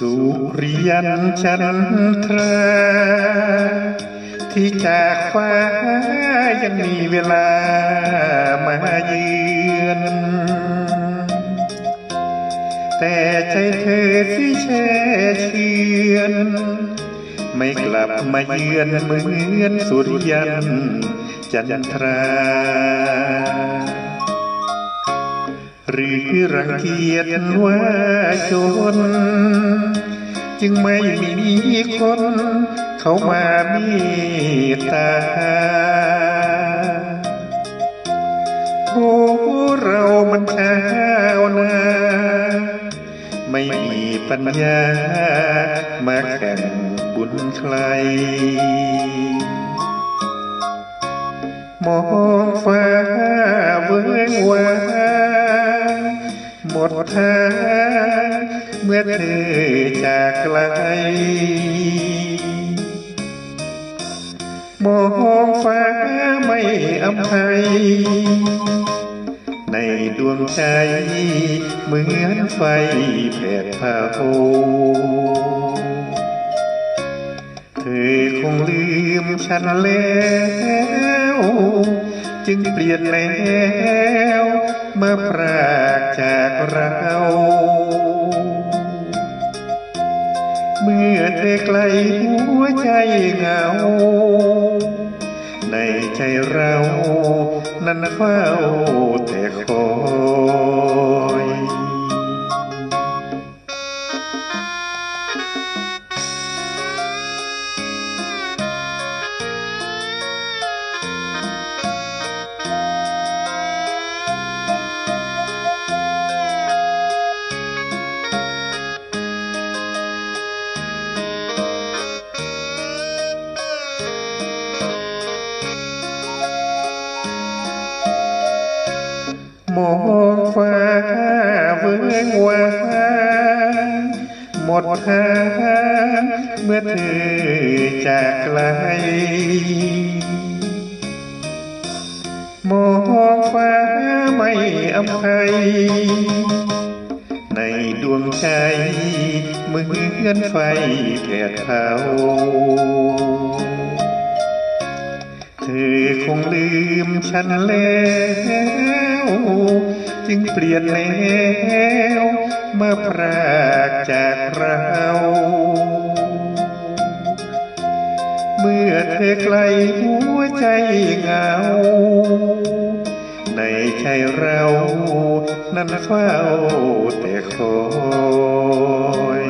สุริยันจันทราที่จากฟ้ายังมีเวลามาเยือนแต่ใจเธอที่แช่เชือน ไม่กลับมาเยือนเหมือนสุริยันจันทรา หรือรังเกียจว่าจน จึงไม่มีคน เข้ามามีตาโอ้เรามันชาวนาไม่มีปัญญามาแข่งบุญใคร มองฟ้า หมดทางเมื่อเธอจากไกล มองฟ้าไม่อภัย ในดวงใจเหมือนไฟแผดเผาเธอคงลืมฉันแล้ว จึงเปลี่ยนแล้ว มาพรากจากเรา เมื่อเธอไกลหัวใจเหงา ในใจเรา นั้นเฝ้าแต่คอย มองฟ้าเวิงว้างหมดทางเมื่อเธอจากไกล มองฟ้าไม่อภัย ในดวงใจเหมือนไฟแผดเผา เธอคงลืมฉันแล้วจึงเปลี่ยนแล้วมาพรากจากเรา เมื่อเธอไกลหัวใจเหงา ในใจเรานั้นเฝ้าแต่คอย